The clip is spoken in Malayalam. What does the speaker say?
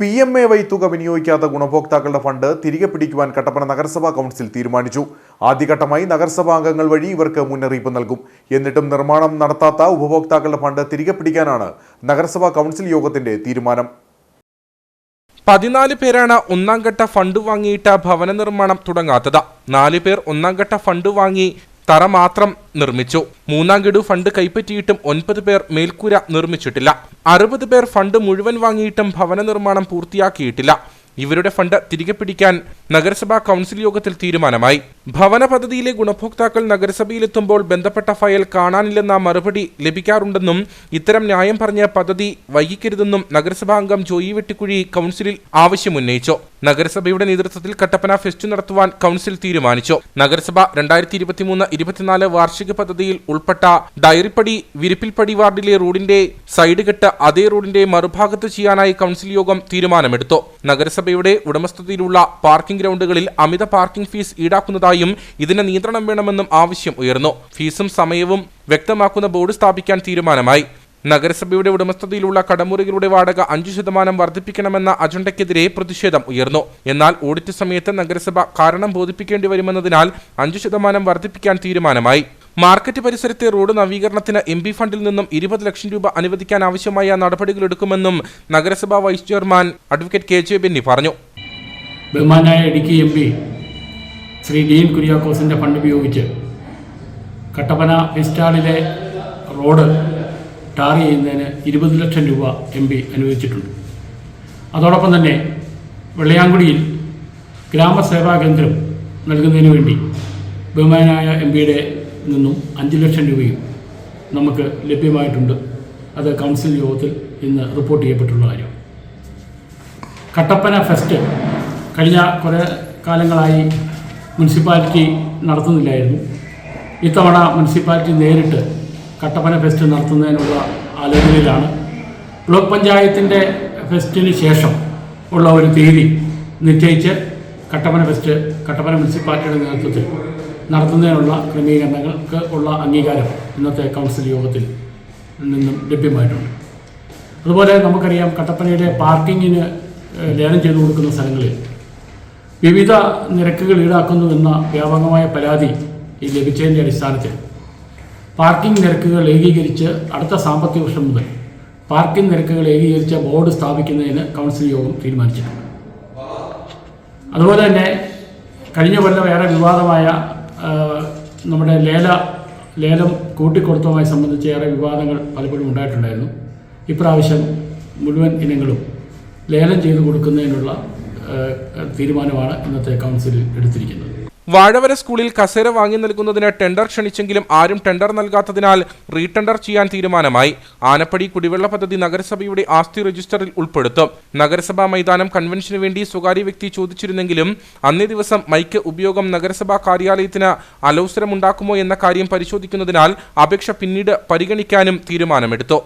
പി എം എ വൈ തുക വിനിയോഗിക്കാത്ത ഗുണഭോക്താക്കളുടെ ഫണ്ട് തിരികെ പിടിക്കുവാൻ കട്ടപ്പന നഗരസഭാ കൗൺസിൽ തീരുമാനിച്ചു. ആദ്യഘട്ടമായി നഗരസഭാ അംഗങ്ങൾ വഴി ഇവർക്ക് മുന്നറിയിപ്പ് നൽകും. എന്നിട്ടും നിർമ്മാണം നടത്താത്ത ഉപഭോക്താക്കളുടെ ഫണ്ട് തിരികെ പിടിക്കാനാണ് നഗരസഭാ കൗൺസിൽ യോഗത്തിന്റെ തീരുമാനം. പതിനാല് പേരാണ് ഒന്നാം ഘട്ട ഫണ്ട് വാങ്ങിയിട്ട് ഭവന നിർമ്മാണം തുടങ്ങാത്തത്. നാല് പേർ ഒന്നാം ഘട്ട ഫണ്ട് വാങ്ങി തറ മാത്രം നിർമ്മിച്ചു. മൂന്നാം ഗഡു ഫണ്ട് കൈപ്പറ്റിയിട്ടും ഒൻപത് പേർ മേൽക്കൂര നിർമ്മിച്ചിട്ടില്ല. അറുപത് പേർ ഫണ്ട് മുഴുവൻ വാങ്ങിയിട്ടും ഭവന നിർമ്മാണം പൂർത്തിയാക്കിയിട്ടില്ല. ഇവരുടെ ഫണ്ട് തിരികെ പിടിക്കാൻ നഗരസഭാ കൗൺസിൽ യോഗത്തിൽ തീരുമാനമായി. ഭവന പദ്ധതിയിലെ ഗുണഭോക്താക്കൾ നഗരസഭയിലെത്തുമ്പോൾ ബന്ധപ്പെട്ട ഫയൽ കാണാനില്ലെന്ന മറുപടി ലഭിക്കാറുണ്ടെന്നും ഇത്തരം ന്യായം പറഞ്ഞ പദ്ധതി വൈകിക്കരുതെന്നും നഗരസഭാ അംഗം ജോയി വെട്ടിക്കുഴി കൗൺസിലിൽ ആവശ്യമുന്നയിച്ചു. നഗരസഭയുടെ നേതൃത്വത്തിൽ കട്ടപ്പന ഫെസ്റ്റ് നടത്തുവാൻ കൗൺസിൽ തീരുമാനിച്ചു. നഗരസഭ രണ്ടായിരത്തി ഇരുപത്തിമൂന്ന് ഇരുപത്തിനാല് വാർഷിക പദ്ധതിയിൽ ഉൾപ്പെട്ട ഡയറിപ്പടി വിരിപ്പിൽപ്പടി വാർഡിലെ റോഡിന്റെ സൈഡ് കെട്ട് അതേ റോഡിന്റെ മറുഭാഗത്ത് ചെയ്യാനായി കൗൺസിൽ യോഗം തീരുമാനമെടുത്തു. നഗരസഭയുടെ ഉടമസ്ഥതയിലുള്ള പാർക്കിംഗ് ഗ്രൗണ്ടുകളിൽ അമിത പാർക്കിംഗ് ഫീസ് ഈടാക്കുന്നതായും ഇതിന് നിയന്ത്രണം വേണമെന്നും ആവശ്യം ഉയർന്നു. ഫീസും സമയവും വ്യക്തമാക്കുന്ന ബോർഡ് സ്ഥാപിക്കാൻ തീരുമാനമായി. നഗരസഭയുടെ ഉടമസ്ഥതയിലുള്ള കടമുറികളുടെ വാടക അഞ്ചു ശതമാനം വർദ്ധിപ്പിക്കണമെന്ന അജണ്ടയ്ക്കെതിരെ പ്രതിഷേധം ഉയർന്നു. എന്നാൽ ഓഡിറ്റ് സമയത്ത് നഗരസഭ കാരണം ബോധിപ്പിക്കേണ്ടി വരുമെന്നതിനാൽ അഞ്ചു ശതമാനം വർദ്ധിപ്പിക്കാൻ തീരുമാനമായി. മാർക്കറ്റ് പരിസരത്തെ റോഡ് നവീകരണത്തിന് എം പി ഫണ്ടിൽ നിന്നും ഇരുപത് ലക്ഷം രൂപ അനുവദിക്കാൻ ആവശ്യമായ നടപടികളെടുക്കുമെന്നും നഗരസഭാ vice chairman advocate K J Benny പറഞ്ഞു. ബഹുമാനായ ഇടുക്കി എം പി ശ്രീ ഡീൻ കുര്യാക്കോസിന്റെ ഫണ്ട് ഉപയോഗിച്ച് കട്ടപ്പന ഫിസ്റ്റാളിലെ റോഡ് ടാർ ചെയ്യുന്നതിന് ഇരുപത് ലക്ഷം രൂപ എം പി അനുവദിച്ചിട്ടുണ്ട്. അതോടൊപ്പം തന്നെ വെള്ളയാങ്കുടിയിൽ ഗ്രാമസേവാ കേന്ദ്രം നൽകുന്നതിന് വേണ്ടി ബഹുമാനായ എം പിയുടെ നിന്നും അഞ്ച് ലക്ഷം രൂപയും നമുക്ക് ലഭ്യമായിട്ടുണ്ട്. അത് കൗൺസിൽ യോഗത്തിൽ ഇന്ന് റിപ്പോർട്ട് ചെയ്യപ്പെട്ടുള്ള കാര്യം. കട്ടപ്പന ഫെസ്റ്റ് കഴിഞ്ഞ കുറേ കാലങ്ങളായി മുനിസിപ്പാലിറ്റി നടത്തുന്നില്ലായിരുന്നു. ഇത്തവണ മുനിസിപ്പാലിറ്റി നേരിട്ട് കട്ടപ്പന ഫെസ്റ്റ് നടത്തുന്നതിനുള്ള ആലോചനയിലാണ്. ബ്ലോക്ക് പഞ്ചായത്തിന്റെ ഫെസ്റ്റിന് ശേഷം ഉള്ള ഒരു തീയതി നിശ്ചയിച്ച് കട്ടപ്പന ഫെസ്റ്റ് കട്ടപ്പന മുനിസിപ്പാലിറ്റിയുടെ നേതൃത്വത്തിൽ നടത്തുന്നതിനുള്ള ക്രമീകരണങ്ങൾക്ക് ഉള്ള അംഗീകാരം ഇന്നത്തെ കൗൺസിൽ യോഗത്തിൽ നിന്നും ലഭ്യമായിട്ടുണ്ട്. അതുപോലെ നമുക്കറിയാം കട്ടപ്പനയുടെ പാർക്കിങ്ങിന് ലേലം ചെയ്തു കൊടുക്കുന്ന സ്ഥലങ്ങളിൽ വിവിധ നിരക്കുകൾ ഈടാക്കുന്നു എന്ന വ്യാപകമായ പരാതി ഈ ലഭിച്ചതിന്റെ അടിസ്ഥാനത്തിൽ പാർക്കിംഗ് നിരക്കുകൾ ഏകീകരിച്ച് അടുത്ത സാമ്പത്തിക വർഷം മുതൽ പാർക്കിംഗ് നിരക്കുകൾ ഏകീകരിച്ച ബോർഡ് സ്ഥാപിക്കുന്നതിന് കൗൺസിൽ യോഗം തീരുമാനിച്ചിട്ടുണ്ട്. അതുപോലെ തന്നെ കഴിഞ്ഞ കൊല്ലം ഏറെ വിവാദമായ നമ്മുടെ ലേല ലേലം കൂട്ടിക്കൊടുത്തതുമായി സംബന്ധിച്ച് ഏറെ വിവാദങ്ങൾ പലപ്പോഴും ഉണ്ടായിട്ടുണ്ടായിരുന്നു. ഇപ്രാവശ്യം മുഴുവൻ ഇനങ്ങളും ലേലം ചെയ്തു കൊടുക്കുന്നതിനുള്ള തീരുമാനമാണ് ഇന്നത്തെ കൗൺസിലിൽ എടുത്തിരിക്കുന്നത്. വാഴവര സ്കൂളിൽ കസേര വാങ്ങി നൽകുന്നതിന് ടെൻഡർ ക്ഷണിച്ചെങ്കിലും ആരും ടെൻഡർ നൽകാത്തതിനാൽ റീടെൻഡർ ചെയ്യാൻ തീരുമാനമായി. ആനപ്പടി കുടിവെള്ള പദ്ധതി നഗരസഭയുടെ ആസ്തി രജിസ്റ്ററിൽ ഉൾപ്പെടുത്തും. നഗരസഭാ മൈതാനം കൺവെൻഷന് വേണ്ടി സ്വകാര്യ വ്യക്തി ചോദിച്ചിരുന്നെങ്കിലും അന്നേ ദിവസം മൈക്ക് ഉപയോഗം നഗരസഭാ കാര്യാലയത്തിന് അലോസരമുണ്ടാക്കുമോ എന്ന കാര്യം പരിശോധിക്കുന്നതിനാൽ അപേക്ഷ പിന്നീട് പരിഗണിക്കാനും തീരുമാനമെടുത്തു.